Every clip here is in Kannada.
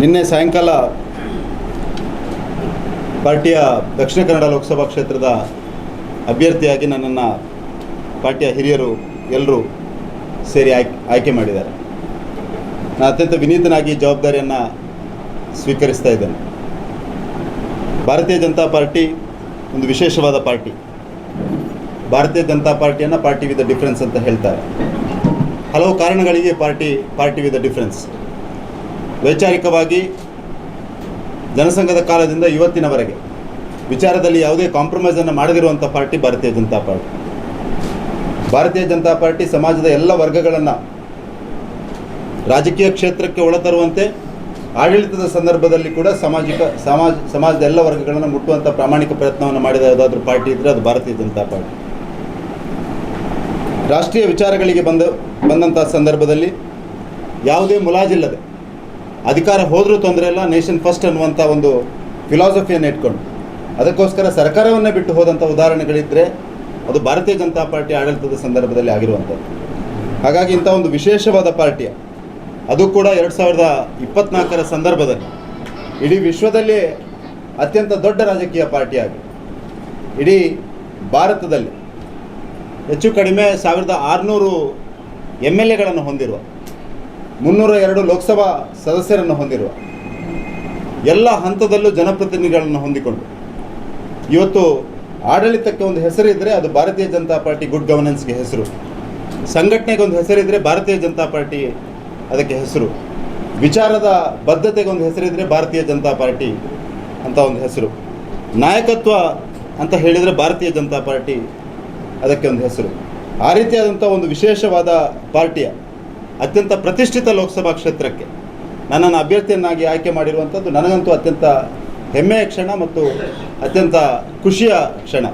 ನಿನ್ನೆ ಸಾಯಂಕಾಲ ಪಾರ್ಟಿಯ ದಕ್ಷಿಣ ಕನ್ನಡ ಲೋಕಸಭಾ ಕ್ಷೇತ್ರದ ಅಭ್ಯರ್ಥಿಯಾಗಿ ನನ್ನನ್ನು ಪಾರ್ಟಿಯ ಹಿರಿಯರು ಎಲ್ಲರೂ ಸೇರಿ ಆಯ್ಕೆ ಆಯ್ಕೆ ಮಾಡಿದ್ದಾರೆ. ನಾನು ಅತ್ಯಂತ ವಿನೀತನಾಗಿ ಜವಾಬ್ದಾರಿಯನ್ನು ಸ್ವೀಕರಿಸ್ತಾ ಇದ್ದೇನೆ. ಭಾರತೀಯ ಜನತಾ ಪಾರ್ಟಿ ಒಂದು ವಿಶೇಷವಾದ ಪಾರ್ಟಿ. ಭಾರತೀಯ ಜನತಾ ಪಾರ್ಟಿಯನ್ನು ಪಾರ್ಟಿ ವಿತ್ ಡಿಫ್ರೆನ್ಸ್ ಅಂತ ಹೇಳ್ತಾರೆ. ಹಲವು ಕಾರಣಗಳಿಗೆ ಪಾರ್ಟಿ ಪಾರ್ಟಿ ವಿತ್ ಡಿಫ್ರೆನ್ಸ್. ವೈಚಾರಿಕವಾಗಿ ಜನಸಂಘದ ಕಾಲದಿಂದ ಇವತ್ತಿನವರೆಗೆ ವಿಚಾರದಲ್ಲಿ ಯಾವುದೇ ಕಾಂಪ್ರಮೈಸನ್ನು ಮಾಡದಿರುವಂಥ party Bharatiya Janata party. Bharatiya Janata party ಸಮಾಜದ ಎಲ್ಲ ವರ್ಗಗಳನ್ನು ರಾಜಕೀಯ ಕ್ಷೇತ್ರಕ್ಕೆ ಒಳತರುವಂತೆ ಆಡಳಿತದ ಸಂದರ್ಭದಲ್ಲಿ ಕೂಡ ಸಾಮಾಜಿಕ ಸಮಾಜ, ಸಮಾಜದ ಎಲ್ಲ ವರ್ಗಗಳನ್ನು ಮುಟ್ಟುವಂಥ ಪ್ರಾಮಾಣಿಕ ಪ್ರಯತ್ನವನ್ನು ಮಾಡಿದ ಯಾವುದಾದ್ರೂ ಪಾರ್ಟಿ ಇದ್ದರೆ ಅದು ಭಾರತೀಯ ಜನತಾ ಪಾರ್ಟಿ. ರಾಷ್ಟ್ರೀಯ ವಿಚಾರಗಳಿಗೆ ಬಂದ ಬಂದಂಥ ಸಂದರ್ಭದಲ್ಲಿ ಯಾವುದೇ ಮುಲಾಜಿಲ್ಲದೆ ಅಧಿಕಾರ ಹೋದರೂ ತೊಂದರೆ ಇಲ್ಲ ನೇಷನ್ ಫಸ್ಟ್ ಅನ್ನುವಂಥ ಒಂದು ಫಿಲಾಸಫಿಯನ್ನು ಇಟ್ಕೊಂಡು. ಅದಕ್ಕೋಸ್ಕರ ಸರ್ಕಾರವನ್ನೇ ಬಿಟ್ಟು ಹೋದಂಥ ಉದಾಹರಣೆಗಳಿದ್ದರೆ ಅದು ಭಾರತೀಯ ಜನತಾ ಪಾರ್ಟಿ ಆಡಳಿತದ ಸಂದರ್ಭದಲ್ಲಿ ಆಗಿರುವಂಥದ್ದು. ಹಾಗಾಗಿ ಇಂಥ ಒಂದು ವಿಶೇಷವಾದ ಪಾರ್ಟಿಯ ಅದು ಕೂಡ ಎರಡು ಸಾವಿರದ ಇಪ್ಪತ್ನಾಲ್ಕರ ಸಂದರ್ಭದಲ್ಲಿ. ಇಡೀ ವಿಶ್ವದಲ್ಲಿ ಅತ್ಯಂತ ದೊಡ್ಡ ರಾಜಕೀಯ ಪಾರ್ಟಿಯಾಗಿ ಇಡೀ ಭಾರತದಲ್ಲಿ ಹೆಚ್ಚು ಕಡಿಮೆ ಸಾವಿರದ ಆರುನೂರು ಎಂ ಎಲ್ ಎಗಳನ್ನು ಹೊಂದಿರುವ ಮುನ್ನೂರ ಎರಡು ಲೋಕಸಭಾ ಸದಸ್ಯರನ್ನು ಹೊಂದಿರುವ ಎಲ್ಲ ಹಂತದಲ್ಲೂ ಜನಪ್ರತಿನಿಧಿಗಳನ್ನು ಹೊಂದಿಕೊಂಡು. ಇವತ್ತು ಆಡಳಿತಕ್ಕೆ ಒಂದು ಹೆಸರಿದ್ದರೆ ಅದು ಭಾರತೀಯ ಜನತಾ ಪಾರ್ಟಿ ಗುಡ್ ಗವರ್ನೆನ್ಸ್ಗೆ ಹೆಸರು. ಸಂಘಟನೆಗೆ ಒಂದು ಹೆಸರಿದ್ದರೆ ಭಾರತೀಯ ಜನತಾ ಪಾರ್ಟಿ ಅದಕ್ಕೆ ಹೆಸರು. ವಿಚಾರದ ಬದ್ಧತೆಗೆ ಒಂದು ಹೆಸರಿದ್ದರೆ ಭಾರತೀಯ ಜನತಾ ಪಾರ್ಟಿ ಅಂತ ಒಂದು ಹೆಸರು. ನಾಯಕತ್ವ ಅಂತ ಹೇಳಿದರೆ ಭಾರತೀಯ ಜನತಾ ಪಾರ್ಟಿ ಅದಕ್ಕೆ ಒಂದು ಹೆಸರು. ಆ ರೀತಿಯಾದಂಥ ಒಂದು ವಿಶೇಷವಾದ ಪಾರ್ಟಿಯ ಅತ್ಯಂತ ಪ್ರತಿಷ್ಠಿತ ಲೋಕಸಭಾ ಕ್ಷೇತ್ರಕ್ಕೆ ನನ್ನನ್ನು ಅಭ್ಯರ್ಥಿಯನ್ನಾಗಿ ಆಯ್ಕೆ ಮಾಡಿರುವಂಥದ್ದು ನನಗಂತೂ ಅತ್ಯಂತ ಹೆಮ್ಮೆಯ ಕ್ಷಣ ಮತ್ತು ಅತ್ಯಂತ ಖುಷಿಯ ಕ್ಷಣ.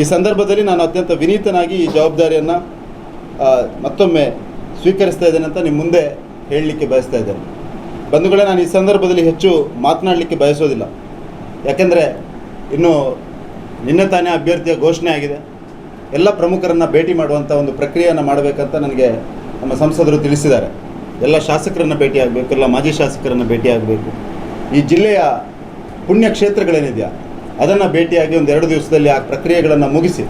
ಈ ಸಂದರ್ಭದಲ್ಲಿ ನಾನು ಅತ್ಯಂತ ವಿನೀತನಾಗಿ ಈ ಜವಾಬ್ದಾರಿಯನ್ನು ಮತ್ತೊಮ್ಮೆ ಸ್ವೀಕರಿಸ್ತಾ ಇದ್ದೇನೆ ಅಂತ ನಿಮ್ಮ ಮುಂದೆ ಹೇಳಲಿಕ್ಕೆ ಬಯಸ್ತಾ ಇದ್ದೇನೆ. ಬಂಧುಗಳೇ, ನಾನು ಈ ಸಂದರ್ಭದಲ್ಲಿ ಹೆಚ್ಚು ಮಾತನಾಡಲಿಕ್ಕೆ ಬಯಸೋದಿಲ್ಲ. ಯಾಕೆಂದರೆ ಇನ್ನು ನಿನ್ನೆ ತಾನೇ ಅಭ್ಯರ್ಥಿಯ ಘೋಷಣೆ ಆಗಿದೆ. ಎಲ್ಲ ಪ್ರಮುಖರನ್ನು ಭೇಟಿ ಮಾಡುವಂಥ ಒಂದು ಪ್ರಕ್ರಿಯೆಯನ್ನು ಮಾಡಬೇಕಂತ ನನಗೆ ನಮ್ಮ ಸಂಸದರು ತಿಳಿಸಿದ್ದಾರೆ. ಎಲ್ಲ ಶಾಸಕರನ್ನು ಭೇಟಿಯಾಗಬೇಕು, ಎಲ್ಲ ಮಾಜಿ ಶಾಸಕರನ್ನು ಭೇಟಿಯಾಗಬೇಕು. ಈ ಜಿಲ್ಲೆಯ ಪುಣ್ಯ ಕ್ಷೇತ್ರಗಳೇನಿದೆಯಾ, ಅದನ್ನು ಭೇಟಿಯಾಗಿ ಒಂದು ಎರಡು ದಿವಸದಲ್ಲಿ ಆ ಪ್ರಕ್ರಿಯೆಗಳನ್ನು ಮುಗಿಸಿ,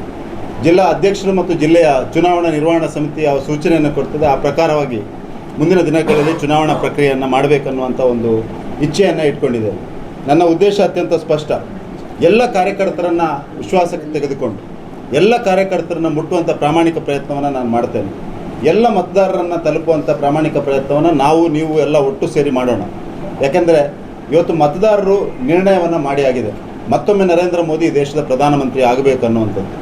ಜಿಲ್ಲಾ ಅಧ್ಯಕ್ಷರು ಮತ್ತು ಜಿಲ್ಲೆಯ ಚುನಾವಣಾ ನಿರ್ವಹಣಾ ಸಮಿತಿ ಯಾವ ಸೂಚನೆಯನ್ನು ಕೊಡ್ತದೆ. ಆ ಪ್ರಕಾರವಾಗಿ ಮುಂದಿನ ದಿನಗಳಲ್ಲಿ ಚುನಾವಣಾ ಪ್ರಕ್ರಿಯೆಯನ್ನು ಮಾಡಬೇಕನ್ನುವಂಥ ಒಂದು ಇಚ್ಛೆಯನ್ನು ಇಟ್ಕೊಂಡಿದೆ. ನನ್ನ ಉದ್ದೇಶ ಅತ್ಯಂತ ಸ್ಪಷ್ಟ. ಎಲ್ಲ ಕಾರ್ಯಕರ್ತರನ್ನು ವಿಶ್ವಾಸಕ್ಕೆ ತೆಗೆದುಕೊಂಡು, ಎಲ್ಲ ಕಾರ್ಯಕರ್ತರನ್ನು ಮುಟ್ಟುವಂಥ ಪ್ರಾಮಾಣಿಕ ಪ್ರಯತ್ನವನ್ನು ನಾನು ಮಾಡ್ತೇನೆ. ಎಲ್ಲ ಮತದಾರರನ್ನು ತಲುಪುವಂಥ ಪ್ರಾಮಾಣಿಕ ಪ್ರಯತ್ನವನ್ನು ನಾವು, ನೀವು ಎಲ್ಲ ಒಟ್ಟು ಸೇರಿ ಮಾಡೋಣ. ಯಾಕೆಂದರೆ ಇವತ್ತು ಮತದಾರರು ನಿರ್ಣಯವನ್ನು ಮಾಡಿ ಆಗಿದೆ. ಮತ್ತೊಮ್ಮೆ ನರೇಂದ್ರ ಮೋದಿ ದೇಶದ ಪ್ರಧಾನಮಂತ್ರಿ ಆಗಬೇಕು ಅನ್ನುವಂಥದ್ದು.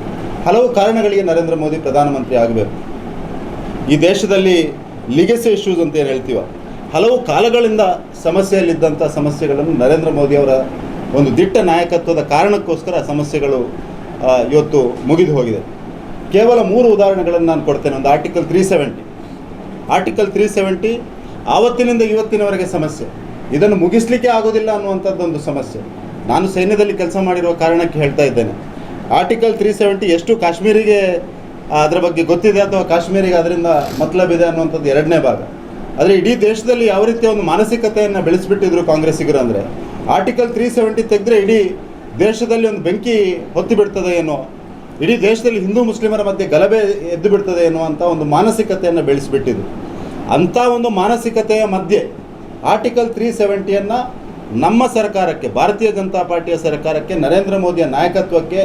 ಹಲವು ಕಾರಣಗಳಿಗೆ ನರೇಂದ್ರ ಮೋದಿ ಪ್ರಧಾನಮಂತ್ರಿ ಆಗಬೇಕು. ಈ ದೇಶದಲ್ಲಿ ಲಿಗೆಸಿ ಇಶ್ಯೂಸ್ ಅಂತ ಏನು ಹೇಳ್ತೀವ? ಹಲವು ಕಾಲಗಳಿಂದ ಸಮಸ್ಯೆಯಲ್ಲಿದ್ದಂಥ ಸಮಸ್ಯೆಗಳನ್ನು ನರೇಂದ್ರ ಮೋದಿಯವರ ಒಂದು ದಿಟ್ಟ ನಾಯಕತ್ವದ ಕಾರಣಕ್ಕೋಸ್ಕರ ಸಮಸ್ಯೆಗಳು ಇವತ್ತು ಮುಗಿದು ಹೋಗಿದೆ. ಕೇವಲ ಮೂರು ಉದಾಹರಣೆಗಳನ್ನು ನಾನು ಕೊಡ್ತೇನೆ. ಒಂದು article three seventy article three seventy ಆವತ್ತಿನಿಂದ ಇವತ್ತಿನವರೆಗೆ ಸಮಸ್ಯೆ. ಇದನ್ನು ಮುಗಿಸ್ಲಿಕ್ಕೆ ಆಗೋದಿಲ್ಲ ಅನ್ನುವಂಥದ್ದೊಂದು ಸಮಸ್ಯೆ. ನಾನು ಸೈನ್ಯದಲ್ಲಿ ಕೆಲಸ ಮಾಡಿರುವ ಕಾರಣಕ್ಕೆ ಹೇಳ್ತಾ ಇದ್ದೇನೆ. ಆರ್ಟಿಕಲ್ ತ್ರೀ ಸೆವೆಂಟಿ ಎಷ್ಟು ಕಾಶ್ಮೀರಿಗೆ, ಅದರ ಬಗ್ಗೆ ಗೊತ್ತಿದೆ ಅಥವಾ ಕಾಶ್ಮೀರಿಗೆ ಅದರಿಂದ ಮತ್ಲಬಿದೆ ಅನ್ನುವಂಥದ್ದು ಎರಡನೇ ಭಾಗ. ಆದರೆ ಇಡೀ ದೇಶದಲ್ಲಿ ಯಾವ ರೀತಿಯ ಒಂದು ಮಾನಸಿಕತೆಯನ್ನು ಬೆಳೆಸಿಬಿಟ್ಟಿದ್ರು ಕಾಂಗ್ರೆಸ್ಸಿಗರು ಅಂದರೆ ಆರ್ಟಿಕಲ್ ತ್ರೀ ಸೆವೆಂಟಿ ತೆಗೆದ್ರೆ ಇಡೀ ದೇಶದಲ್ಲಿ ಒಂದು ಬೆಂಕಿ ಹೊತ್ತಿ ಬಿಡ್ತದೆ ಏನೋ ಇಡೀ ದೇಶದಲ್ಲಿ ಹಿಂದೂ ಮುಸ್ಲಿಮರ ಮಧ್ಯೆ ಗಲಭೆ ಎದ್ದು ಬಿಡ್ತದೆ ಎನ್ನುವಂಥ ಒಂದು ಮಾನಸಿಕತೆಯನ್ನು ಬೆಳೆಸಿಬಿಟ್ಟಿದ್ರು ಅಂಥ ಒಂದು ಮಾನಸಿಕತೆಯ ಮಧ್ಯೆ ಆರ್ಟಿಕಲ್ ತ್ರೀ ಸೆವೆಂಟಿಯನ್ನು ನಮ್ಮ ಸರ್ಕಾರಕ್ಕೆ, ಭಾರತೀಯ ಜನತಾ ಪಾರ್ಟಿಯ ಸರ್ಕಾರಕ್ಕೆ, ನರೇಂದ್ರ ಮೋದಿಯ ನಾಯಕತ್ವಕ್ಕೆ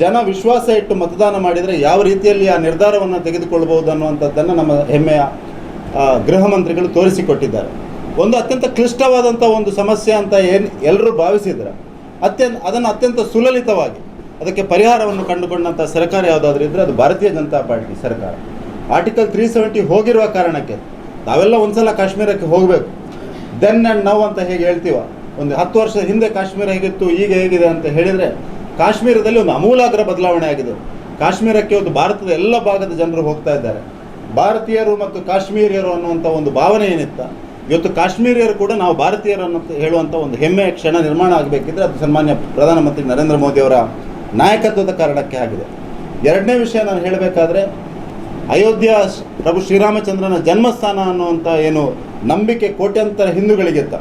ಜನ ವಿಶ್ವಾಸ ಇಟ್ಟು ಮತದಾನ ಮಾಡಿದರೆ ಯಾವ ರೀತಿಯಲ್ಲಿ ಆ ನಿರ್ಧಾರವನ್ನು ತೆಗೆದುಕೊಳ್ಳಬಹುದು ಅನ್ನುವಂಥದ್ದನ್ನು ನಮ್ಮ ಹೆಮ್ಮೆಯ ಗೃಹ ಮಂತ್ರಿಗಳು ತೋರಿಸಿಕೊಟ್ಟಿದ್ದಾರೆ. ಒಂದು ಅತ್ಯಂತ ಕ್ಲಿಷ್ಟವಾದಂಥ ಒಂದು ಸಮಸ್ಯೆ ಅಂತ ಏನು ಎಲ್ಲರೂ ಭಾವಿಸಿದ್ರೆ, ಅತ್ಯಂತ ಅದನ್ನು ಅತ್ಯಂತ ಸುಲಲಿತವಾಗಿ ಅದಕ್ಕೆ ಪರಿಹಾರವನ್ನು ಕಂಡುಕೊಂಡಂಥ ಸರ್ಕಾರ ಯಾವುದಾದ್ರೂ ಇದ್ದರೆ ಅದು ಭಾರತೀಯ ಜನತಾ ಪಾರ್ಟಿ ಸರ್ಕಾರ. ಆರ್ಟಿಕಲ್ ತ್ರೀ ಸೆವೆಂಟಿ ಹೋಗಿರುವ ಕಾರಣಕ್ಕೆ ನಾವೆಲ್ಲ ಒಂದ್ಸಲ ಕಾಶ್ಮೀರಕ್ಕೆ ಹೋಗಬೇಕು. ದೆನ್ ಆ್ಯಂಡ್ ನೌ ಅಂತ ಹೇಗೆ ಹೇಳ್ತೀವ? ಒಂದು ಹತ್ತು ವರ್ಷ ಹಿಂದೆ ಕಾಶ್ಮೀರ ಹೇಗಿತ್ತು, ಈಗ ಹೇಗಿದೆ ಅಂತ ಹೇಳಿದರೆ ಕಾಶ್ಮೀರದಲ್ಲಿ ಒಂದು ಅಮೂಲಾಗ್ರ ಬದಲಾವಣೆ ಆಗಿದೆ. ಕಾಶ್ಮೀರಕ್ಕೆ ಒಂದು ಭಾರತದ ಎಲ್ಲ ಭಾಗದ ಜನರು ಹೋಗ್ತಾ ಇದ್ದಾರೆ. ಭಾರತೀಯರು ಮತ್ತು ಕಾಶ್ಮೀರಿಯರು ಅನ್ನುವಂಥ ಒಂದು ಭಾವನೆ ಏನಿತ್ತ? ಇವತ್ತು ಕಾಶ್ಮೀರಿಯರು ಕೂಡ ನಾವು ಭಾರತೀಯರು ಅನ್ನೋ ಹೇಳುವಂಥ ಒಂದು ಹೆಮ್ಮೆಯ ಕ್ಷಣ ನಿರ್ಮಾಣ ಆಗಬೇಕಿದ್ರೆ ಅದು ಸನ್ಮಾನ್ಯ ಪ್ರಧಾನಮಂತ್ರಿ ನರೇಂದ್ರ ಮೋದಿಯವರ ನಾಯಕತ್ವದ ಕಾರಣಕ್ಕೆ ಆಗಿದೆ. ಎರಡನೇ ವಿಷಯ ನಾನು ಹೇಳಬೇಕಾದ್ರೆ, ಅಯೋಧ್ಯ ಪ್ರಭು ಶ್ರೀರಾಮಚಂದ್ರನ ಜನ್ಮಸ್ಥಾನ ಅನ್ನುವಂಥ ಏನು ನಂಬಿಕೆ ಕೋಟ್ಯಂತರ ಹಿಂದೂಗಳಿಗಿತ್ತ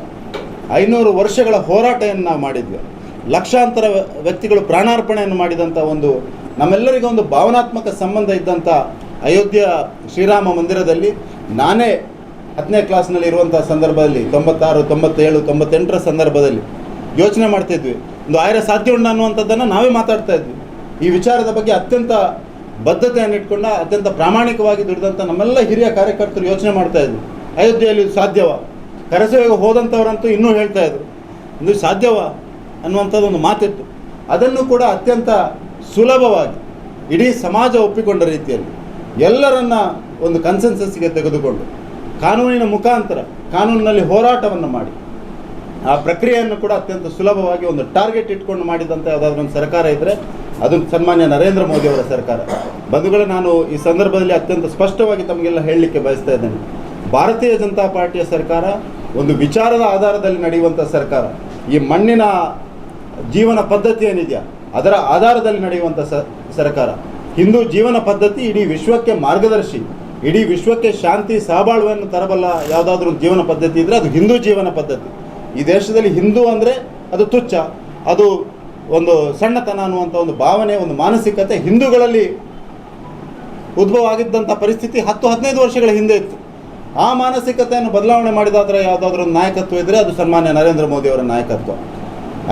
ಐನೂರು ವರ್ಷಗಳ ಹೋರಾಟವನ್ನು ನಾವು ಮಾಡಿದ್ವಿ. ಲಕ್ಷಾಂತರ ವ್ಯ- ವ್ಯಕ್ತಿಗಳು ಪ್ರಾಣಾರ್ಪಣೆಯನ್ನು ಮಾಡಿದಂಥ ಒಂದು ನಮ್ಮೆಲ್ಲರಿಗೂ ಒಂದು ಭಾವನಾತ್ಮಕ ಸಂಬಂಧ ಇದ್ದಂಥ ಅಯೋಧ್ಯ ಶ್ರೀರಾಮ ಮಂದಿರದಲ್ಲಿ ನಾನೇ ಹತ್ತನೇ ಕ್ಲಾಸ್ನಲ್ಲಿ ಇರುವಂಥ ಸಂದರ್ಭದಲ್ಲಿ ತೊಂಬತ್ತಾರು, ತೊಂಬತ್ತೇಳು, ತೊಂಬತ್ತೆಂಟರ ಸಂದರ್ಭದಲ್ಲಿ ಯೋಚನೆ ಮಾಡ್ತಿದ್ವಿ. ಒಂದು ಆಯ್ರ ಸಾಧ್ಯ ಉಂಟು ಅನ್ನುವಂಥದ್ದನ್ನು ನಾವೇ ಮಾತಾಡ್ತಾ ಇದ್ವಿ. ಈ ವಿಚಾರದ ಬಗ್ಗೆ ಅತ್ಯಂತ ಬದ್ಧತೆಯನ್ನು ಇಟ್ಕೊಂಡ, ಅತ್ಯಂತ ಪ್ರಾಮಾಣಿಕವಾಗಿ ದುಡಿದಂಥ ನಮ್ಮೆಲ್ಲ ಹಿರಿಯ ಕಾರ್ಯಕರ್ತರು ಯೋಚನೆ ಮಾಡ್ತಾ ಇದ್ವಿ ಅಯೋಧ್ಯೆಯಲ್ಲಿ ಇದು ಸಾಧ್ಯವ? ಕರಸೇವೆಗೆ ಹೋದಂಥವರಂತೂ ಇನ್ನೂ ಹೇಳ್ತಾ ಇದ್ರು. ಇದು ಸಾಧ್ಯವ? ಅನ್ನುವಂಥದ್ದು ಒಂದು ಮಾತಿತ್ತು. ಅದನ್ನು ಕೂಡ ಅತ್ಯಂತ ಸುಲಭವಾಗಿ ಇಡೀ ಸಮಾಜ ಒಪ್ಪಿಕೊಂಡ ರೀತಿಯಲ್ಲಿ ಎಲ್ಲರನ್ನ ಒಂದು ಕನ್ಸೆನ್ಸಸ್ಗೆ ತೆಗೆದುಕೊಂಡು, ಕಾನೂನಿನ ಮುಖಾಂತರ, ಕಾನೂನಿನಲ್ಲಿ ಹೋರಾಟವನ್ನು ಮಾಡಿ ಆ ಪ್ರಕ್ರಿಯೆಯನ್ನು ಕೂಡ ಅತ್ಯಂತ ಸುಲಭವಾಗಿ ಒಂದು ಟಾರ್ಗೆಟ್ ಇಟ್ಕೊಂಡು ಮಾಡಿದಂಥ ಯಾವುದಾದ್ರೂ ಒಂದು ಸರ್ಕಾರ ಇದ್ದರೆ ಅದು ಸನ್ಮಾನ್ಯ ನರೇಂದ್ರ ಮೋದಿ ಅವರ ಸರ್ಕಾರ. ಬಂಧುಗಳೇ, ನಾನು ಈ ಸಂದರ್ಭದಲ್ಲಿ ಅತ್ಯಂತ ಸ್ಪಷ್ಟವಾಗಿ ತಮಗೆಲ್ಲ ಹೇಳಲಿಕ್ಕೆ ಬಯಸ್ತಾ ಇದ್ದೇನೆ. ಭಾರತೀಯ ಜನತಾ ಪಾರ್ಟಿಯ ಸರ್ಕಾರ ಒಂದು ವಿಚಾರದ ಆಧಾರದಲ್ಲಿ ನಡೆಯುವಂಥ ಸರ್ಕಾರ. ಈ ಮಣ್ಣಿನ ಜೀವನ ಪದ್ಧತಿ ಏನಿದೆಯಾ, ಅದರ ಆಧಾರದಲ್ಲಿ ನಡೆಯುವಂಥ ಸರ್ಕಾರ. ಹಿಂದೂ ಜೀವನ ಪದ್ಧತಿ ಇಡೀ ವಿಶ್ವಕ್ಕೆ ಮಾರ್ಗದರ್ಶಿ. ಇಡೀ ವಿಶ್ವಕ್ಕೆ ಶಾಂತಿ, ಸಹಬಾಳ್ವೆಯನ್ನು ತರಬಲ್ಲ ಯಾವುದಾದ್ರೂ ಜೀವನ ಪದ್ಧತಿ ಇದ್ದರೆ ಅದು ಹಿಂದೂ ಜೀವನ ಪದ್ಧತಿ. ಈ ದೇಶದಲ್ಲಿ ಹಿಂದೂ ಅಂದರೆ ಅದು ತುಚ್ಛ, ಅದು ಒಂದು ಸಣ್ಣತನ ಅನ್ನುವಂಥ ಒಂದು ಭಾವನೆ, ಒಂದು ಮಾನಸಿಕತೆ ಹಿಂದೂಗಳಲ್ಲಿ ಉದ್ಭವ ಆಗಿದ್ದಂಥ ಪರಿಸ್ಥಿತಿ ಹತ್ತು ಹದಿನೈದು ವರ್ಷಗಳ ಹಿಂದೆ ಇತ್ತು. ಆ ಮಾನಸಿಕತೆಯನ್ನು ಬದಲಾವಣೆ ಮಾಡಿದಾದ್ರೆ ಯಾವುದಾದ್ರೂ ಒಂದು ನಾಯಕತ್ವ ಇದ್ದರೆ ಅದು ಸನ್ಮಾನ್ಯ ನರೇಂದ್ರ ಮೋದಿ ಅವರ ನಾಯಕತ್ವ.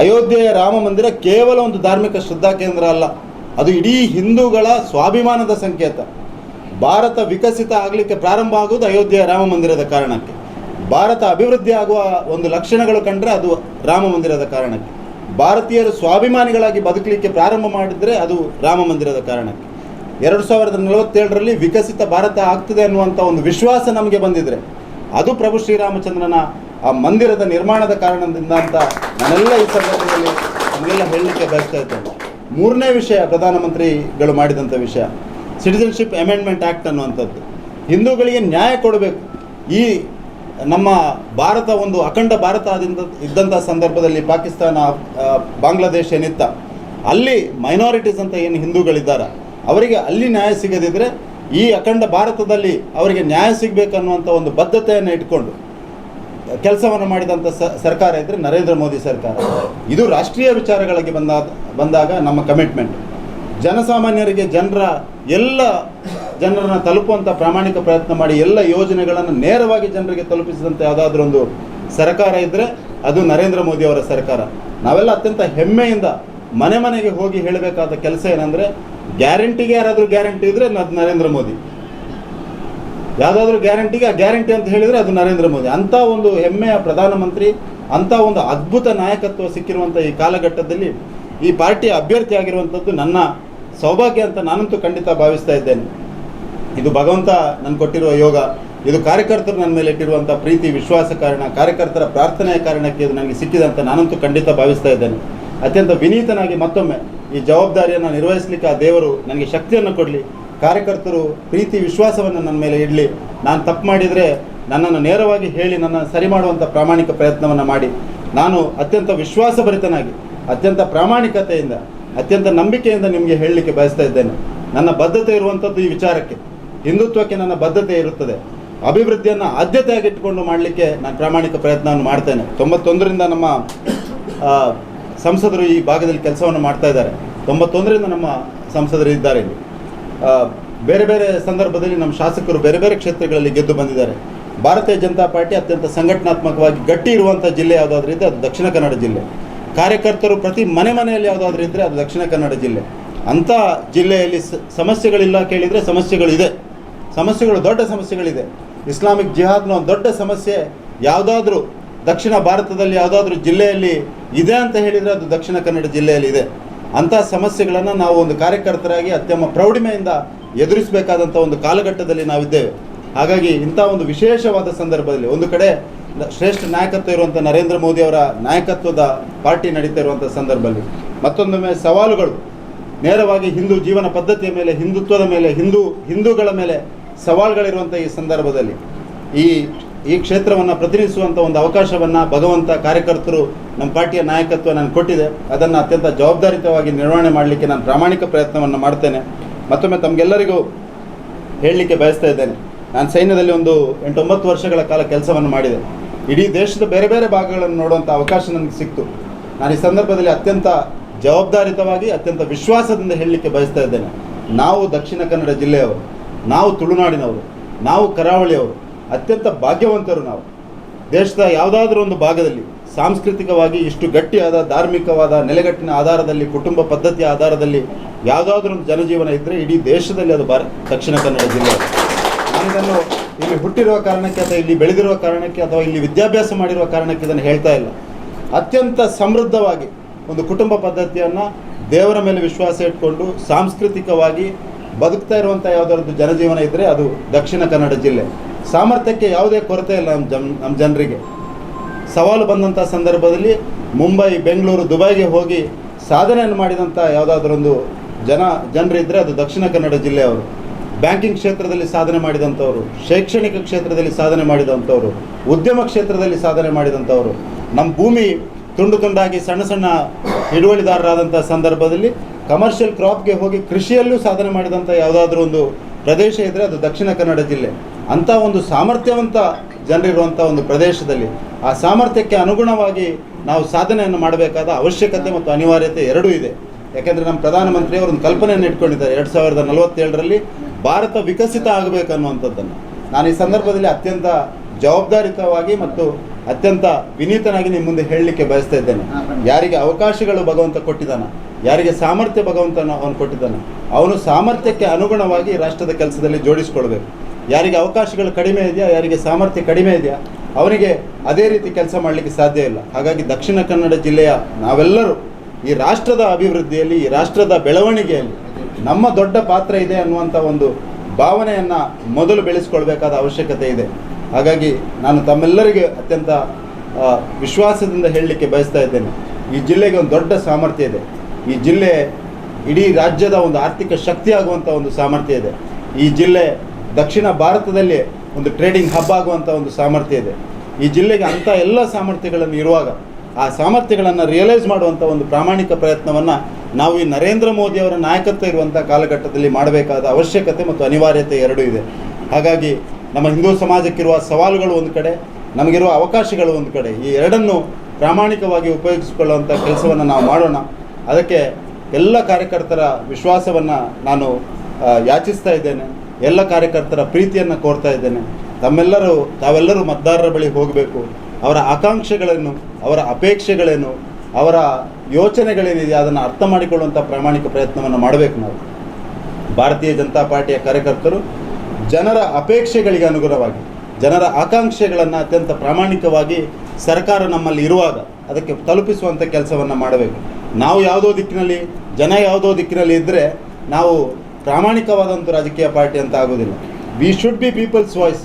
ಅಯೋಧ್ಯೆಯ ರಾಮ ಮಂದಿರ ಕೇವಲ ಒಂದು ಧಾರ್ಮಿಕ ಶ್ರದ್ಧಾ ಕೇಂದ್ರ ಅಲ್ಲ, ಅದು ಇಡೀ ಹಿಂದೂಗಳ ಸ್ವಾಭಿಮಾನದ ಸಂಕೇತ. ಭಾರತ ವಿಕಸಿತ ಆಗಲಿಕ್ಕೆ ಪ್ರಾರಂಭ ಆಗುವುದು ಅಯೋಧ್ಯೆಯ ರಾಮ ಮಂದಿರದ ಕಾರಣಕ್ಕೆ. ಭಾರತ ಅಭಿವೃದ್ಧಿ ಆಗುವ ಒಂದು ಲಕ್ಷಣಗಳು ಕಂಡ್ರೆ ಅದು ರಾಮ ಮಂದಿರದ ಕಾರಣಕ್ಕೆ. ಭಾರತೀಯರು ಸ್ವಾಭಿಮಾನಿಗಳಾಗಿ ಬದುಕಲಿಕ್ಕೆ ಪ್ರಾರಂಭ ಮಾಡಿದರೆ ಅದು ರಾಮ ಮಂದಿರದ ಕಾರಣಕ್ಕೆ. ಎರಡು ಸಾವಿರದ ನಲವತ್ತೇಳರಲ್ಲಿ ವಿಕಸಿತ ಭಾರತ ಆಗ್ತದೆ ಅನ್ನುವಂಥ ಒಂದು ವಿಶ್ವಾಸ ನಮಗೆ ಬಂದಿದ್ರೆ, ಅದು ಪ್ರಭು ಶ್ರೀರಾಮಚಂದ್ರನ ಆ ಮಂದಿರದ ನಿರ್ಮಾಣದ ಕಾರಣದಿಂದ ಅಂತ ನಾನೆಲ್ಲ ಈ ಸಂದರ್ಭದಲ್ಲಿ ನಮಗೆಲ್ಲ ಹೇಳಲಿಕ್ಕೆ ಬಯಸ್ತಾ ಇದ್ದೇನೆ. ಮೂರನೇ ವಿಷಯ ಪ್ರಧಾನಮಂತ್ರಿಗಳು ಮಾಡಿದಂಥ ವಿಷಯ ಸಿಟಿಸನ್ಶಿಪ್ ಅಮೆಂಡ್ಮೆಂಟ್ ಆ್ಯಕ್ಟ್ ಅನ್ನುವಂಥದ್ದು. ಹಿಂದೂಗಳಿಗೆ ನ್ಯಾಯ ಕೊಡಬೇಕು. ಈ ನಮ್ಮ ಭಾರತ ಒಂದು ಅಖಂಡ ಭಾರತ ಇದ್ದಂಥ ಸಂದರ್ಭದಲ್ಲಿ ಪಾಕಿಸ್ತಾನ ಬಾಂಗ್ಲಾದೇಶ ಏನಿತ್ತ, ಅಲ್ಲಿ ಮೈನಾರಿಟೀಸ್ ಅಂತ ಏನು ಹಿಂದೂಗಳಿದ್ದಾರೆ, ಅವರಿಗೆ ಅಲ್ಲಿ ನ್ಯಾಯ ಸಿಗದಿದ್ದರೆ ಈ ಅಖಂಡ ಭಾರತದಲ್ಲಿ ಅವರಿಗೆ ನ್ಯಾಯ ಸಿಗಬೇಕನ್ನುವಂಥ ಒಂದು ಬದ್ಧತೆಯನ್ನು ಇಟ್ಕೊಂಡು ಕೆಲಸವನ್ನು ಮಾಡಿದಂಥ ಸರ್ಕಾರ ಇದ್ದರೆ ನರೇಂದ್ರ ಮೋದಿ ಸರ್ಕಾರ. ಇದು ರಾಷ್ಟ್ರೀಯ ವಿಚಾರಗಳಿಗೆ ಬಂದಾದ ಬಂದಾಗ ನಮ್ಮ ಕಮಿಟ್ಮೆಂಟ್ ಜನಸಾಮಾನ್ಯರಿಗೆ ಜನರ ಎಲ್ಲ ಜನರನ್ನು ತಲುಪುವಂಥ ಪ್ರಾಮಾಣಿಕ ಪ್ರಯತ್ನ ಮಾಡಿ ಎಲ್ಲ ಯೋಜನೆಗಳನ್ನು ನೇರವಾಗಿ ಜನರಿಗೆ ತಲುಪಿಸಿದಂಥ ಯಾವುದಾದ್ರೂ ಒಂದು ಸರ್ಕಾರ ಇದ್ದರೆ ಅದು ನರೇಂದ್ರ ಮೋದಿ ಅವರ ಸರ್ಕಾರ. ನಾವೆಲ್ಲ ಅತ್ಯಂತ ಹೆಮ್ಮೆಯಿಂದ ಮನೆ ಮನೆಗೆ ಹೋಗಿ ಹೇಳಬೇಕಾದ ಕೆಲಸ ಏನಂದರೆ ಗ್ಯಾರಂಟಿಗೆ ಯಾರಾದರೂ ಗ್ಯಾರಂಟಿ ಇದ್ದರೆ ಅದು ನರೇಂದ್ರ ಮೋದಿ. ಯಾವುದಾದ್ರೂ ಗ್ಯಾರಂಟಿಗೆ ಆ ಗ್ಯಾರಂಟಿ ಅಂತ ಹೇಳಿದರೆ ಅದು ನರೇಂದ್ರ ಮೋದಿ. ಅಂಥ ಒಂದು ಹೆಮ್ಮೆಯ ಪ್ರಧಾನಮಂತ್ರಿ, ಅಂಥ ಒಂದು ಅದ್ಭುತ ನಾಯಕತ್ವ ಸಿಕ್ಕಿರುವಂಥ ಈ ಕಾಲಘಟ್ಟದಲ್ಲಿ ಈ ಪಾರ್ಟಿಯ ಅಭ್ಯರ್ಥಿ ಆಗಿರುವಂಥದ್ದು ನನ್ನ ಸೌಭಾಗ್ಯ ಅಂತ ನಾನಂತೂ ಖಂಡಿತ ಭಾವಿಸ್ತಾ ಇದ್ದೇನೆ. ಇದು ಭಗವಂತ ನನ್ನ ಕೊಟ್ಟಿರುವ ಯೋಗ. ಇದು ಕಾರ್ಯಕರ್ತರು ನನ್ನ ಮೇಲೆ ಇಟ್ಟಿರುವಂಥ ಪ್ರೀತಿ, ವಿಶ್ವಾಸ ಕಾರಣ, ಕಾರ್ಯಕರ್ತರ ಪ್ರಾರ್ಥನೆಯ ಕಾರಣಕ್ಕೆ ಇದು ನನಗೆ ಸಿಕ್ಕಿದಂತ ನಾನಂತೂ ಖಂಡಿತ ಭಾವಿಸ್ತಾ ಇದ್ದೇನೆ. ಅತ್ಯಂತ ವಿನೀತನಾಗಿ ಮತ್ತೊಮ್ಮೆ ಈ ಜವಾಬ್ದಾರಿಯನ್ನು ನಿರ್ವಹಿಸಲಿಕ್ಕೆ ಆ ದೇವರು ನನಗೆ ಶಕ್ತಿಯನ್ನು ಕೊಡಲಿ. ಕಾರ್ಯಕರ್ತರು ಪ್ರೀತಿ, ವಿಶ್ವಾಸವನ್ನು ನನ್ನ ಮೇಲೆ ಇಡಲಿ. ನಾನು ತಪ್ಪು ಮಾಡಿದರೆ ನನ್ನನ್ನು ನೇರವಾಗಿ ಹೇಳಿ ನನ್ನ ಸರಿ ಮಾಡುವಂಥ ಪ್ರಾಮಾಣಿಕ ಪ್ರಯತ್ನವನ್ನು ಮಾಡಿ. ನಾನು ಅತ್ಯಂತ ವಿಶ್ವಾಸಭರಿತನಾಗಿ, ಅತ್ಯಂತ ಪ್ರಾಮಾಣಿಕತೆಯಿಂದ ಅತ್ಯಂತ ನಂಬಿಕೆಯಿಂದ ನಿಮಗೆ ಹೇಳಲಿಕ್ಕೆ ಬಯಸ್ತಾ ಇದ್ದೇನೆ. ನನ್ನ ಬದ್ಧತೆ ಇರುವಂಥದ್ದು ಈ ವಿಚಾರಕ್ಕೆ. ಹಿಂದುತ್ವಕ್ಕೆ ನನ್ನ ಬದ್ಧತೆ ಇರುತ್ತದೆ. ಅಭಿವೃದ್ಧಿಯನ್ನು ಆದ್ಯತೆಯಾಗಿಟ್ಟುಕೊಂಡು ಮಾಡಲಿಕ್ಕೆ ನಾನು ಪ್ರಾಮಾಣಿಕ ಪ್ರಯತ್ನವನ್ನು ಮಾಡ್ತೇನೆ. ತೊಂಬತ್ತೊಂದರಿಂದ ನಮ್ಮ ಸಂಸದರು ಈ ಭಾಗದಲ್ಲಿ ಕೆಲಸವನ್ನು ಮಾಡ್ತಾ ಇದ್ದಾರೆ. ತೊಂಬತ್ತೊಂದರಿಂದ ನಮ್ಮ ಸಂಸದರು ಇದ್ದಾರೆ ಇಲ್ಲಿ. ಬೇರೆ ಬೇರೆ ಸಂದರ್ಭದಲ್ಲಿ ನಮ್ಮ ಶಾಸಕರು ಬೇರೆ ಬೇರೆ ಕ್ಷೇತ್ರಗಳಲ್ಲಿ ಗೆದ್ದು ಬಂದಿದ್ದಾರೆ. ಭಾರತೀಯ ಜನತಾ ಪಾರ್ಟಿ ಅತ್ಯಂತ ಸಂಘಟನಾತ್ಮಕವಾಗಿ ಗಟ್ಟಿ ಇರುವಂಥ ಜಿಲ್ಲೆ ಯಾವುದಾದ್ರೂ ಇದೆ ಅದು ದಕ್ಷಿಣ ಕನ್ನಡ ಜಿಲ್ಲೆ. ಕಾರ್ಯಕರ್ತರು ಪ್ರತಿ ಮನೆ ಮನೆಯಲ್ಲಿ ಯಾವುದಾದ್ರೂ ಇದ್ದರೆ ಅದು ದಕ್ಷಿಣ ಕನ್ನಡ ಜಿಲ್ಲೆ. ಅಂಥ ಜಿಲ್ಲೆಯಲ್ಲಿ ಸಮಸ್ಯೆಗಳಿಲ್ಲ ಕೇಳಿದರೆ ಸಮಸ್ಯೆಗಳಿದೆ. ಸಮಸ್ಯೆಗಳು ದೊಡ್ಡ ಸಮಸ್ಯೆಗಳಿದೆ. ಇಸ್ಲಾಮಿಕ್ ಜಿಹಾದ್ನ ಒಂದು ದೊಡ್ಡ ಸಮಸ್ಯೆ ಯಾವುದಾದ್ರೂ ದಕ್ಷಿಣ ಭಾರತದಲ್ಲಿ ಯಾವುದಾದ್ರೂ ಜಿಲ್ಲೆಯಲ್ಲಿ ಇದೆ ಅಂತ ಹೇಳಿದರೆ ಅದು ದಕ್ಷಿಣ ಕನ್ನಡ ಜಿಲ್ಲೆಯಲ್ಲಿ ಇದೆ. ಅಂಥ ಸಮಸ್ಯೆಗಳನ್ನು ನಾವು ಒಂದು ಕಾರ್ಯಕರ್ತರಾಗಿ ಅತ್ಯಮ್ಮ ಪ್ರೌಢಿಮೆಯಿಂದ ಎದುರಿಸಬೇಕಾದಂಥ ಒಂದು ಕಾಲಘಟ್ಟದಲ್ಲಿ ನಾವಿದ್ದೇವೆ. ಹಾಗಾಗಿ ಇಂಥ ಒಂದು ವಿಶೇಷವಾದ ಸಂದರ್ಭದಲ್ಲಿ ಒಂದು ಕಡೆ ಶ್ರೇಷ್ಠ ನಾಯಕತ್ವ ಇರುವಂಥ ನರೇಂದ್ರ ಮೋದಿ ಅವರ ನಾಯಕತ್ವದ ಪಾರ್ಟಿ ನಡೀತಾ ಇರುವಂಥ ಸಂದರ್ಭದಲ್ಲಿ ಮತ್ತೊಂದೊಮ್ಮೆ ಸವಾಲುಗಳು. ನೇರವಾಗಿ ಹಿಂದೂ ಜೀವನ ಪದ್ಧತಿಯ ಮೇಲೆ, ಹಿಂದುತ್ವದ ಮೇಲೆ, ಹಿಂದೂ, ಹಿಂದೂಗಳ ಮೇಲೆ ಸವಾಲುಗಳಿರುವಂಥ ಈ ಸಂದರ್ಭದಲ್ಲಿ ಈ ಈ ಕ್ಷೇತ್ರವನ್ನು ಪ್ರತಿನಿಧಿಸುವಂಥ ಒಂದು ಅವಕಾಶವನ್ನು ಭಗವಂತ ಕಾರ್ಯಕರ್ತರು ನಮ್ಮ ಪಾರ್ಟಿಯ ನಾಯಕತ್ವ ನಾನು ಕೊಟ್ಟಿದೆ. ಅದನ್ನು ಅತ್ಯಂತ ಜವಾಬ್ದಾರಿತವಾಗಿ ನಿರ್ವಹಣೆ ಮಾಡಲಿಕ್ಕೆ ನಾನು ಪ್ರಾಮಾಣಿಕ ಪ್ರಯತ್ನವನ್ನು ಮಾಡ್ತೇನೆ. ಮತ್ತೊಮ್ಮೆ ತಮಗೆಲ್ಲರಿಗೂ ಹೇಳಲಿಕ್ಕೆ ಬಯಸ್ತಾ ಇದ್ದೇನೆ. ನಾನು ಸೈನ್ಯದಲ್ಲಿ ಒಂದು ಎಂಟೊಂಬತ್ತು ವರ್ಷಗಳ ಕಾಲ ಕೆಲಸವನ್ನು ಮಾಡಿದೆ. ಇಡೀ ದೇಶದ ಬೇರೆ ಬೇರೆ ಭಾಗಗಳನ್ನು ನೋಡುವಂಥ ಅವಕಾಶ ನನಗೆ ಸಿಕ್ತು. ನಾನು ಈ ಸಂದರ್ಭದಲ್ಲಿ ಅತ್ಯಂತ ಜವಾಬ್ದಾರಿತವಾಗಿ, ಅತ್ಯಂತ ವಿಶ್ವಾಸದಿಂದ ಹೇಳಲಿಕ್ಕೆ ಬಯಸ್ತಾ ಇದ್ದೇನೆ. ನಾವು ದಕ್ಷಿಣ ಕನ್ನಡ ಜಿಲ್ಲೆಯವರು, ನಾವು ತುಳುನಾಡಿನವರು, ನಾವು ಕರಾವಳಿಯವರು, ಅತ್ಯಂತ ಭಾಗ್ಯವಂತರು ನಾವು. ದೇಶದ ಯಾವುದಾದ್ರೂ ಒಂದು ಭಾಗದಲ್ಲಿ ಸಾಂಸ್ಕೃತಿಕವಾಗಿ ಇಷ್ಟು ಗಟ್ಟಿಯಾದ, ಧಾರ್ಮಿಕವಾದ, ನೆಲೆಗಟ್ಟಿನ ಆಧಾರದಲ್ಲಿ, ಕುಟುಂಬ ಪದ್ಧತಿಯ ಆಧಾರದಲ್ಲಿ ಯಾವುದಾದ್ರೂ ಒಂದು ಜನಜೀವನ ಇದ್ದರೆ ಇಡೀ ದೇಶದಲ್ಲಿ ಅದು ಬಾರ ದಕ್ಷಿಣ ಕನ್ನಡ ಜಿಲ್ಲೆ. ನಾನು ಇದನ್ನು ಇಲ್ಲಿ ಹುಟ್ಟಿರುವ ಕಾರಣಕ್ಕೆ ಅಥವಾ ಇಲ್ಲಿ ಬೆಳೆದಿರುವ ಕಾರಣಕ್ಕೆ ಅಥವಾ ಇಲ್ಲಿ ವಿದ್ಯಾಭ್ಯಾಸ ಮಾಡಿರುವ ಕಾರಣಕ್ಕೆ ಇದನ್ನು ಹೇಳ್ತಾ ಇಲ್ಲ. ಅತ್ಯಂತ ಸಮೃದ್ಧವಾಗಿ ಒಂದು ಕುಟುಂಬ ಪದ್ಧತಿಯನ್ನು ದೇವರ ಮೇಲೆ ವಿಶ್ವಾಸ ಇಟ್ಕೊಂಡು ಸಾಂಸ್ಕೃತಿಕವಾಗಿ ಬದುಕ್ತಾ ಇರುವಂಥ ಯಾವುದಾದ್ರು ಜನಜೀವನ ಇದ್ದರೆ ಅದು ದಕ್ಷಿಣ ಕನ್ನಡ ಜಿಲ್ಲೆ. ಸಾಮರ್ಥ್ಯಕ್ಕೆ ಯಾವುದೇ ಕೊರತೆ ಇಲ್ಲ ನಮ್ಮ ಜನ್ ನಮ್ಮ ಜನರಿಗೆ. ಸವಾಲು ಬಂದಂಥ ಸಂದರ್ಭದಲ್ಲಿ ಮುಂಬೈ, ಬೆಂಗಳೂರು, ದುಬೈಗೆ ಹೋಗಿ ಸಾಧನೆಯನ್ನು ಮಾಡಿದಂಥ ಯಾವುದಾದ್ರೊಂದು ಜನ ಜನರಿದ್ದರೆ ಅದು ದಕ್ಷಿಣ ಕನ್ನಡ ಜಿಲ್ಲೆಯವರು. ಬ್ಯಾಂಕಿಂಗ್ ಕ್ಷೇತ್ರದಲ್ಲಿ ಸಾಧನೆ ಮಾಡಿದಂಥವರು, ಶೈಕ್ಷಣಿಕ ಕ್ಷೇತ್ರದಲ್ಲಿ ಸಾಧನೆ ಮಾಡಿದಂಥವರು, ಉದ್ಯಮ ಕ್ಷೇತ್ರದಲ್ಲಿ ಸಾಧನೆ ಮಾಡಿದಂಥವರು, ನಮ್ಮ ಭೂಮಿ ತುಂಡು ತುಂಡಾಗಿ ಸಣ್ಣ ಸಣ್ಣ ಹಿಡುವಳಿದಾರರಾದಂಥ ಸಂದರ್ಭದಲ್ಲಿ ಕಮರ್ಷಿಯಲ್ ಕ್ರಾಪ್ಗೆ ಹೋಗಿ ಕೃಷಿಯಲ್ಲೂ ಸಾಧನೆ ಮಾಡಿದಂಥ ಯಾವುದಾದ್ರೂ ಒಂದು ಪ್ರದೇಶ ಇದ್ದರೆ ಅದು ದಕ್ಷಿಣ ಕನ್ನಡ ಜಿಲ್ಲೆ. ಅಂಥ ಒಂದು ಸಾಮರ್ಥ್ಯವಂತ ಜನರಿರುವಂಥ ಒಂದು ಪ್ರದೇಶದಲ್ಲಿ ಆ ಸಾಮರ್ಥ್ಯಕ್ಕೆ ಅನುಗುಣವಾಗಿ ನಾವು ಸಾಧನೆಯನ್ನು ಮಾಡಬೇಕಾದ ಅವಶ್ಯಕತೆ ಮತ್ತು ಅನಿವಾರ್ಯತೆ ಎರಡೂ ಇದೆ. ಯಾಕೆಂದರೆ ನಮ್ಮ ಪ್ರಧಾನಮಂತ್ರಿಯವರು ಒಂದು ಕಲ್ಪನೆಯನ್ನು ಇಟ್ಕೊಂಡಿದ್ದಾರೆ. ಎರಡು ಸಾವಿರದ ನಲವತ್ತೇಳರಲ್ಲಿ ಭಾರತ ವಿಕಸಿತ ಆಗಬೇಕು ಅನ್ನುವಂಥದ್ದನ್ನು ನಾನು ಈ ಸಂದರ್ಭದಲ್ಲಿ ಅತ್ಯಂತ ಜವಾಬ್ದಾರಿತವಾಗಿ ಮತ್ತು ಅತ್ಯಂತ ವಿನೀತನಾಗಿ ನಿಮ್ಮ ಮುಂದೆ ಹೇಳಲಿಕ್ಕೆ ಬಯಸ್ತಾ ಇದ್ದೇನೆ. ಯಾರಿಗೆ ಅವಕಾಶಗಳು ಭಗವಂತ ಕೊಟ್ಟಿದ್ದಾನ ಯಾರಿಗೆ ಸಾಮರ್ಥ್ಯ ಭಗವಂತನ ಅವನು ಕೊಟ್ಟಿದ್ದಾನೆ ಅವನು ಸಾಮರ್ಥ್ಯಕ್ಕೆ ಅನುಗುಣವಾಗಿ ರಾಷ್ಟ್ರದ ಕೆಲಸದಲ್ಲಿ ಜೋಡಿಸ್ಕೊಳ್ಬೇಕು. ಯಾರಿಗೆ ಅವಕಾಶಗಳು ಕಡಿಮೆ ಇದೆಯಾ ಯಾರಿಗೆ ಸಾಮರ್ಥ್ಯ ಕಡಿಮೆ ಇದೆಯಾ ಅವನಿಗೆ ಅದೇ ರೀತಿ ಕೆಲಸ ಮಾಡಲಿಕ್ಕೆ ಸಾಧ್ಯ ಇಲ್ಲ. ಹಾಗಾಗಿ ದಕ್ಷಿಣ ಕನ್ನಡ ಜಿಲ್ಲೆಯ ನಾವೆಲ್ಲರೂ ಈ ರಾಷ್ಟ್ರದ ಅಭಿವೃದ್ಧಿಯಲ್ಲಿ ಈ ರಾಷ್ಟ್ರದ ಬೆಳವಣಿಗೆಯಲ್ಲಿ ನಮ್ಮ ದೊಡ್ಡ ಪಾತ್ರ ಇದೆ ಅನ್ನುವಂಥ ಒಂದು ಭಾವನೆಯನ್ನು ಮೊದಲು ಬೆಳೆಸ್ಕೊಳ್ಬೇಕಾದ ಅವಶ್ಯಕತೆ ಇದೆ. ಹಾಗಾಗಿ ನಾನು ತಮ್ಮೆಲ್ಲರಿಗೆ ಅತ್ಯಂತ ವಿಶ್ವಾಸದಿಂದ ಹೇಳಲಿಕ್ಕೆ ಬಯಸ್ತಾ ಇದ್ದೇನೆ. ಈ ಜಿಲ್ಲೆಗೆ ಒಂದು ದೊಡ್ಡ ಸಾಮರ್ಥ್ಯ ಇದೆ. ಈ ಜಿಲ್ಲೆ ಇಡೀ ರಾಜ್ಯದ ಒಂದು ಆರ್ಥಿಕ ಶಕ್ತಿ ಆಗುವಂಥ ಒಂದು ಸಾಮರ್ಥ್ಯ ಇದೆ. ಈ ಜಿಲ್ಲೆ ದಕ್ಷಿಣ ಭಾರತದಲ್ಲಿ ಒಂದು ಟ್ರೇಡಿಂಗ್ ಹಬ್ ಆಗುವಂಥ ಒಂದು ಸಾಮರ್ಥ್ಯ ಇದೆ. ಈ ಜಿಲ್ಲೆಗೆ ಅಂಥ ಎಲ್ಲ ಸಾಮರ್ಥ್ಯಗಳನ್ನು ಇರುವಾಗ ಆ ಸಾಮರ್ಥ್ಯಗಳನ್ನು ರಿಯಲೈಸ್ ಮಾಡುವಂಥ ಒಂದು ಪ್ರಾಮಾಣಿಕ ಪ್ರಯತ್ನವನ್ನು ನಾವು ಈ ನರೇಂದ್ರ ಮೋದಿ ಅವರ ನಾಯಕತ್ವ ಇರುವಂಥ ಕಾಲಘಟ್ಟದಲ್ಲಿ ಮಾಡಬೇಕಾದ ಅವಶ್ಯಕತೆ ಮತ್ತು ಅನಿವಾರ್ಯತೆ ಎರಡೂ ಇದೆ. ಹಾಗಾಗಿ ನಮ್ಮ ಹಿಂದೂ ಸಮಾಜಕ್ಕಿರುವ ಸವಾಲುಗಳು ಒಂದು ಕಡೆ, ನಮಗಿರುವ ಅವಕಾಶಗಳು ಒಂದು ಕಡೆ. ಈ ಎರಡನ್ನು ಪ್ರಾಮಾಣಿಕವಾಗಿ ಉಪಯೋಗಿಸಿಕೊಳ್ಳುವಂಥ ಕೆಲಸವನ್ನು ನಾವು ಮಾಡೋಣ. ಅದಕ್ಕೆ ಎಲ್ಲ ಕಾರ್ಯಕರ್ತರ ವಿಶ್ವಾಸವನ್ನು ನಾನು ಯಾಚಿಸ್ತಾ ಇದ್ದೇನೆ. ಎಲ್ಲ ಕಾರ್ಯಕರ್ತರ ಪ್ರೀತಿಯನ್ನು ಕೋರ್ತಾ ಇದ್ದೇನೆ. ತಮ್ಮೆಲ್ಲರೂ, ತಾವೆಲ್ಲರೂ ಮತದಾರರ ಬಳಿ ಹೋಗಬೇಕು. ಅವರ ಆಕಾಂಕ್ಷೆಗಳನ್ನು, ಅವರ ಅಪೇಕ್ಷೆಗಳೇನು, ಅವರ ಯೋಚನೆಗಳೇನಿದೆ ಅದನ್ನು ಅರ್ಥ ಮಾಡಿಕೊಳ್ಳುವಂಥ ಪ್ರಾಮಾಣಿಕ ಪ್ರಯತ್ನವನ್ನು ಮಾಡಬೇಕು ನಾವು. ಭಾರತೀಯ ಜನತಾ ಪಾರ್ಟಿಯ ಕಾರ್ಯಕರ್ತರು ಜನರ ಅಪೇಕ್ಷೆಗಳಿಗೆ ಅನುಗುಣವಾಗಿ, ಜನರ ಆಕಾಂಕ್ಷೆಗಳನ್ನು ಅತ್ಯಂತ ಪ್ರಾಮಾಣಿಕವಾಗಿ ಸರ್ಕಾರ ನಮ್ಮಲ್ಲಿ ಇರುವಾಗ ಅದಕ್ಕೆ ತಲುಪಿಸುವಂಥ ಕೆಲಸವನ್ನು ಮಾಡಬೇಕು. ನಾವು ಯಾವುದೋ ದಿಕ್ಕಿನಲ್ಲಿ, ಜನ ಯಾವುದೋ ದಿಕ್ಕಿನಲ್ಲಿ ಇದ್ದರೆ ನಾವು ಪ್ರಾಮಾಣಿಕವಾದಂಥ ರಾಜಕೀಯ ಪಾರ್ಟಿ ಅಂತ ಆಗೋದಿಲ್ಲ we should be people's voice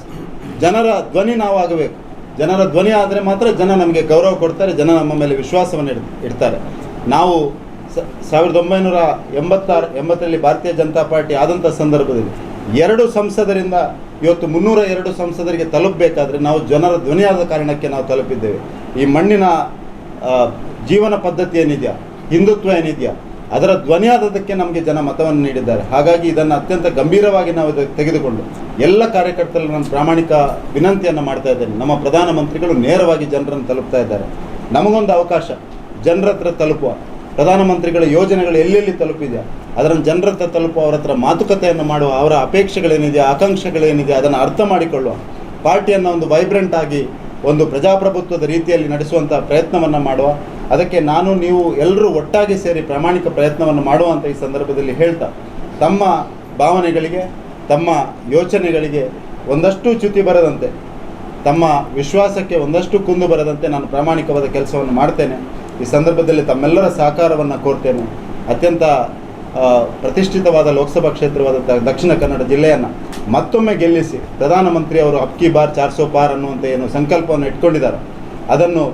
ಜನರ ಧ್ವನಿ ನಾವು ಆಗಬೇಕು. ಜನರ ಧ್ವನಿ ಆದರೆ ಮಾತ್ರ ಜನ ನಮಗೆ ಗೌರವ ಕೊಡ್ತಾರೆ, ಜನ ನಮ್ಮ ಮೇಲೆ ವಿಶ್ವಾಸವನ್ನು ಇಡ್, ಇಡ್ತಾರೆ. ನಾವು ಸಾವಿರದ ಒಂಬೈನೂರ ಎಂಬತ್ತಾರು, ಎಂಬತ್ತರಲ್ಲಿ ಭಾರತೀಯ ಜನತಾ ಪಾರ್ಟಿ ಆದಂಥ ಸಂದರ್ಭದಲ್ಲಿ ಎರಡು ಸಂಸದರಿಂದ ಇವತ್ತು ಮುನ್ನೂರ ಎರಡು ಸಂಸದರಿಗೆ ತಲುಪಬೇಕಾದ್ರೆ ನಾವು ಜನರ ಧ್ವನಿಯಾದ ಕಾರಣಕ್ಕೆ ನಾವು ತಲುಪಿದ್ದೇವೆ. ಈ ಮಣ್ಣಿನ ಜೀವನ ಪದ್ಧತಿ ಏನಿದೆಯಾ, ಹಿಂದುತ್ವ ಏನಿದೆಯಾ ಅದರ ಧ್ವನಿಯಾದದಕ್ಕೆ ನಮಗೆ ಜನ ಮತವನ್ನು ನೀಡಿದ್ದಾರೆ. ಹಾಗಾಗಿ ಇದನ್ನು ಅತ್ಯಂತ ಗಂಭೀರವಾಗಿ ನಾವು ತೆಗೆದುಕೊಂಡು ಎಲ್ಲ ಕಾರ್ಯಕರ್ತರಲ್ಲಿ ನಾನು ಪ್ರಾಮಾಣಿಕ ವಿನಂತಿಯನ್ನು ಮಾಡ್ತಾ ಇದ್ದೇನೆ. ನಮ್ಮ ಪ್ರಧಾನಮಂತ್ರಿಗಳು ನೇರವಾಗಿ ಜನರನ್ನು ತಲುಪ್ತಾ ಇದ್ದಾರೆ. ನಮಗೊಂದು ಅವಕಾಶ. ಜನರ ಹತ್ರ ತಲುಪುವ. ಪ್ರಧಾನಮಂತ್ರಿಗಳ ಯೋಜನೆಗಳು ಎಲ್ಲೆಲ್ಲಿ ತಲುಪಿದೆಯಾ? ಅದರನ್ನು ಜನರ ಹತ್ರ ತಲುಪುವ, ಅವರ ಹತ್ರ ಮಾತುಕತೆಯನ್ನು ಮಾಡುವ, ಅವರ ಅಪೇಕ್ಷೆಗಳೇನಿದೆ, ಆಕಾಂಕ್ಷೆಗಳೇನಿದೆ, ಅದನ್ನು ಅರ್ಥ ಮಾಡಿಕೊಳ್ಳುವ. ಪಾರ್ಟಿಯನ್ನು ಒಂದು ವೈಬ್ರೆಂಟ್ ಆಗಿ ಒಂದು ಪ್ರಜಾಪ್ರಭುತ್ವದ ರೀತಿಯಲ್ಲಿ ನಡೆಸುವಂಥ ಪ್ರಯತ್ನವನ್ನು ಮಾಡುವ, ಅದಕ್ಕೆ ನಾನು, ನೀವು ಎಲ್ಲರೂ ಒಟ್ಟಾಗಿ ಸೇರಿ ಪ್ರಾಮಾಣಿಕ ಪ್ರಯತ್ನವನ್ನು ಮಾಡುವಂಥ ಈ ಸಂದರ್ಭದಲ್ಲಿ ಹೇಳ್ತಾ, ತಮ್ಮ ಭಾವನೆಗಳಿಗೆ, ತಮ್ಮ ಯೋಚನೆಗಳಿಗೆ ಒಂದಷ್ಟು ಚ್ಯುತಿ ಬರದಂತೆ, ತಮ್ಮ ವಿಶ್ವಾಸಕ್ಕೆ ಒಂದಷ್ಟು ಕುಂದು ಬರದಂತೆ ನಾನು ಪ್ರಾಮಾಣಿಕವಾದ ಕೆಲಸವನ್ನು ಮಾಡ್ತೇನೆ. ಈ ಸಂದರ್ಭದಲ್ಲಿ ತಮ್ಮೆಲ್ಲರ ಸಹಕಾರವನ್ನು ಕೋರ್ತೇನೆ. ಅತ್ಯಂತ ಪ್ರತಿಷ್ಠಿತವಾದ ಲೋಕಸಭಾ ಕ್ಷೇತ್ರವಾದ ದಕ್ಷಿಣ ಕನ್ನಡ ಜಿಲ್ಲೆಯನ್ನು ಮತ್ತೊಮ್ಮೆ ಗೆಲ್ಲಿಸಿ ಪ್ರಧಾನಮಂತ್ರಿ ಅವರು ಅಬ್ಕಿ ಬಾರ್ ಚಾರ್ಸೋ ಪಾರ್ ಅನ್ನುವಂಥ ಏನು ಸಂಕಲ್ಪವನ್ನು ಇಟ್ಕೊಂಡಿದ್ದಾರೆ. ಅದನ್ನು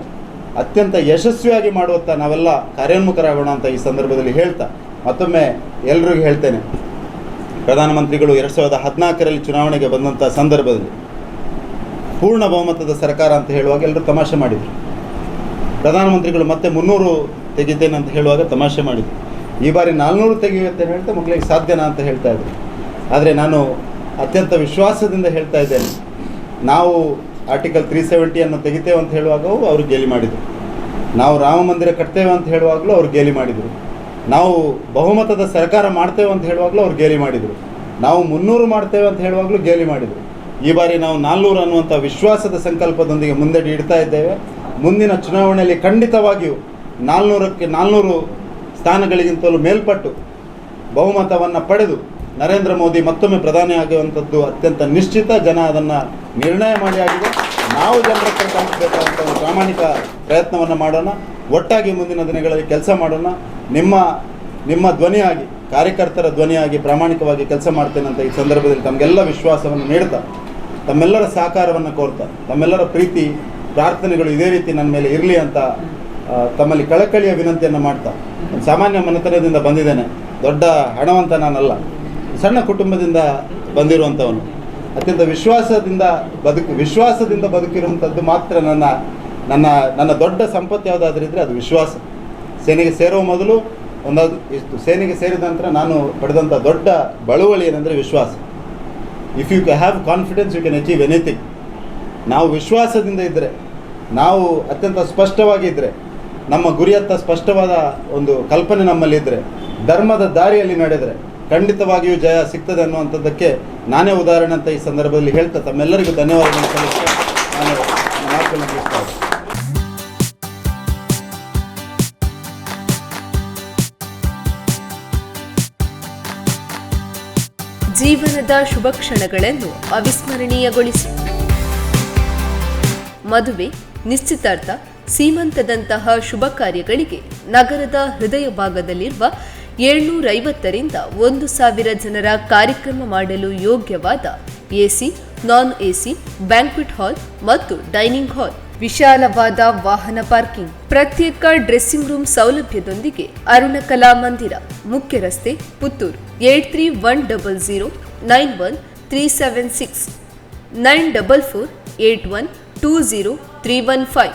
ಅತ್ಯಂತ ಯಶಸ್ವಿಯಾಗಿ ಮಾಡುವತ್ತ ನಾವೆಲ್ಲ ಕಾರ್ಯೋನ್ಮುಖರಾಗೋಣ ಅಂತ ಈ ಸಂದರ್ಭದಲ್ಲಿ ಹೇಳ್ತಾ ಮತ್ತೊಮ್ಮೆ ಎಲ್ರಿಗೂ ಹೇಳ್ತೇನೆ. ಪ್ರಧಾನಮಂತ್ರಿಗಳು ಎರಡು ಸಾವಿರದ ಹದಿನಾಲ್ಕರಲ್ಲಿ ಚುನಾವಣೆಗೆ ಬಂದಂಥ ಸಂದರ್ಭದಲ್ಲಿ ಪೂರ್ಣ ಬಹುಮತದ ಸರ್ಕಾರ ಅಂತ ಹೇಳುವಾಗ ಎಲ್ಲರೂ ತಮಾಷೆ ಮಾಡಿದರು. ಪ್ರಧಾನಮಂತ್ರಿಗಳು ಮತ್ತೆ ಮುನ್ನೂರು ತೆಗಿತೇನೆ ಅಂತ ಹೇಳುವಾಗ ತಮಾಷೆ ಮಾಡಿದರು. ಈ ಬಾರಿ ನಾಲ್ನೂರು ತೆಗೆಯುತ್ತೆ ಹೇಳ್ತಾ ಮಕ್ಕಳಿಗೆ ಸಾಧ್ಯನಾ ಅಂತ ಹೇಳ್ತಾ ಇದ್ರು. ಆದರೆ ನಾನು ಅತ್ಯಂತ ವಿಶ್ವಾಸದಿಂದ ಹೇಳ್ತಾ ಇದ್ದೇನೆ. ನಾವು ಆರ್ಟಿಕಲ್ ತ್ರೀ ಸೆವೆಂಟಿಯನ್ನು ತೆಗಿತೇವೆ ಅಂತ ಹೇಳುವಾಗವೂ ಅವರು ಗೇಲಿ ಮಾಡಿದರು. ನಾವು ರಾಮ ಮಂದಿರ ಕಟ್ತೇವೆ ಅಂತ ಹೇಳುವಾಗಲೂ ಅವ್ರು ಗೇಲಿ ಮಾಡಿದರು. ನಾವು ಬಹುಮತದ ಸರ್ಕಾರ ಮಾಡ್ತೇವೆ ಅಂತ ಹೇಳುವಾಗಲೂ ಅವ್ರು ಗೇಲಿ ಮಾಡಿದರು. ನಾವು ಮುನ್ನೂರು ಮಾಡ್ತೇವೆ ಅಂತ ಹೇಳುವಾಗಲೂ ಗೇಲಿ ಮಾಡಿದರು. ಈ ಬಾರಿ ನಾವು ನಾಲ್ನೂರು ಅನ್ನುವಂಥ ವಿಶ್ವಾಸದ ಸಂಕಲ್ಪದೊಂದಿಗೆ ಮುಂದೆ ಇಡ್ತಾ ಇದ್ದೇವೆ. ಮುಂದಿನ ಚುನಾವಣೆಯಲ್ಲಿ ಖಂಡಿತವಾಗಿಯೂ ನಾಲ್ನೂರಕ್ಕೆ ನಾಲ್ನೂರು ಸ್ಥಾನಗಳಿಗಿಂತಲೂ ಮೇಲ್ಪಟ್ಟು ಬಹುಮತವನ್ನು ಪಡೆದು ನರೇಂದ್ರ ಮೋದಿ ಮತ್ತೊಮ್ಮೆ ಪ್ರಧಾನಿ ಆಗುವಂಥದ್ದು ಅತ್ಯಂತ ನಿಶ್ಚಿತ ಜನ ಅದನ್ನು ನಿರ್ಣಯ ಮಾಡಿ ಆಗಿದೆ. ನಾವು ಜನರ ಕೆಲಸ ಒಂದು ಪ್ರಾಮಾಣಿಕ ಪ್ರಯತ್ನವನ್ನು ಮಾಡೋಣ. ಒಟ್ಟಾಗಿ ಮುಂದಿನ ದಿನಗಳಲ್ಲಿ ಕೆಲಸ ಮಾಡೋಣ. ನಿಮ್ಮ ನಿಮ್ಮ ಧ್ವನಿಯಾಗಿ, ಕಾರ್ಯಕರ್ತರ ಧ್ವನಿಯಾಗಿ ಪ್ರಾಮಾಣಿಕವಾಗಿ ಕೆಲಸ ಮಾಡ್ತೇನೆ ಅಂತ ಈ ಸಂದರ್ಭದಲ್ಲಿ ತಮಗೆಲ್ಲ ವಿಶ್ವಾಸವನ್ನು ನೀಡ್ತಾ, ತಮ್ಮೆಲ್ಲರ ಸಹಕಾರವನ್ನು ಕೋರ್ತಾ, ತಮ್ಮೆಲ್ಲರ ಪ್ರೀತಿ, ಪ್ರಾರ್ಥನೆಗಳು ಇದೇ ರೀತಿ ನನ್ನ ಮೇಲೆ ಇರಲಿ ಅಂತ ತಮ್ಮಲ್ಲಿ ಕಳಕಳಿಯ ವಿನಂತಿಯನ್ನು ಮಾಡ್ತಾ. ಸಾಮಾನ್ಯ ಮನೆತನದಿಂದ ಬಂದಿದ್ದೇನೆ. ದೊಡ್ಡ ಹಣವಂತ ನಾನಲ್ಲ. ಸಣ್ಣ ಕುಟುಂಬದಿಂದ ಬಂದಿರುವಂಥವನು. ಅತ್ಯಂತ ವಿಶ್ವಾಸದಿಂದ ಬದುಕು, ವಿಶ್ವಾಸದಿಂದ ಬದುಕಿರುವಂಥದ್ದು ಮಾತ್ರ ನನ್ನ ನನ್ನ ನನ್ನ ದೊಡ್ಡ ಸಂಪತ್ತು ಯಾವುದಾದ್ರಿದ್ರೆ ಅದು ವಿಶ್ವಾಸ. ಸೇನೆಗೆ ಸೇರೋ ಮೊದಲು ಒಂದು ಇಷ್ಟು ಸೇನೆಗೆ ಸೇರಿದ ನಂತರ ನಾನು ಪಡೆದಂಥ ದೊಡ್ಡ ಬಳುವಳಿ ಏನಂದರೆ ವಿಶ್ವಾಸ. If you have confidence you can achieve anything ನಾವು ವಿಶ್ವಾಸದಿಂದ ಇದ್ದರೆ ನಾವು ಅತ್ಯಂತ ಸ್ಪಷ್ಟವಾಗಿ ಇದ್ದರೆ ನಮ್ಮ ಗುರಿಯತ್ತ ಸ್ಪಷ್ಟವಾದ ಒಂದು ಕಲ್ಪನೆ ನಮ್ಮಲ್ಲಿದ್ದರೆ ಧರ್ಮದ ದಾರಿಯಲ್ಲಿ ನಡೆದರೆ ಖಂಡಿತವಾಗಿಯೂ ಜಯ ಸಿಗ್ತದೆ ಅನ್ನುವಂಥದ್ದಕ್ಕೆ ನಾನೇ ಉದಾಹರಣೆ ಅಂತ ಈ ಸಂದರ್ಭದಲ್ಲಿ ಹೇಳ್ತಾ ತಮ್ಮೆಲ್ಲರಿಗೂ ಧನ್ಯವಾದಗಳನ್ನು ಮುಗಿಸ್ತಾ ಜೀವನದ ಶುಭ ಕ್ಷಣಗಳನ್ನು ಅವಿಸ್ಮರಣೀಯಗೊಳಿಸಿ. ಮದುವೆ, ನಿಶ್ಚಿತಾರ್ಥ ಸೀಮಂತದಂತಹ ಶುಭ ಕಾರ್ಯಗಳಿಗೆ ನಗರದ ಹೃದಯ ಭಾಗದಲ್ಲಿರುವ ಏಳ್ನೂರೈವತ್ತರಿಂದ ಒಂದು ಸಾವಿರ ಜನರ ಕಾರ್ಯಕ್ರಮ ಮಾಡಲು ಯೋಗ್ಯವಾದ AC, non AC, banquet hall ಮತ್ತು ಡೈನಿಂಗ್ ಹಾಲ್, ವಿಶಾಲವಾದ ವಾಹನ ಪಾರ್ಕಿಂಗ್, ಪ್ರತ್ಯೇಕ ಡ್ರೆಸ್ಸಿಂಗ್ ರೂಮ್ ಸೌಲಭ್ಯದೊಂದಿಗೆ ಅರುಣ ಕಲಾ ಮಂದಿರ, ಮುಖ್ಯ ರಸ್ತೆ, Puttur, eight three one double zero nine one three seven six, nine double four eight one two zero three one five.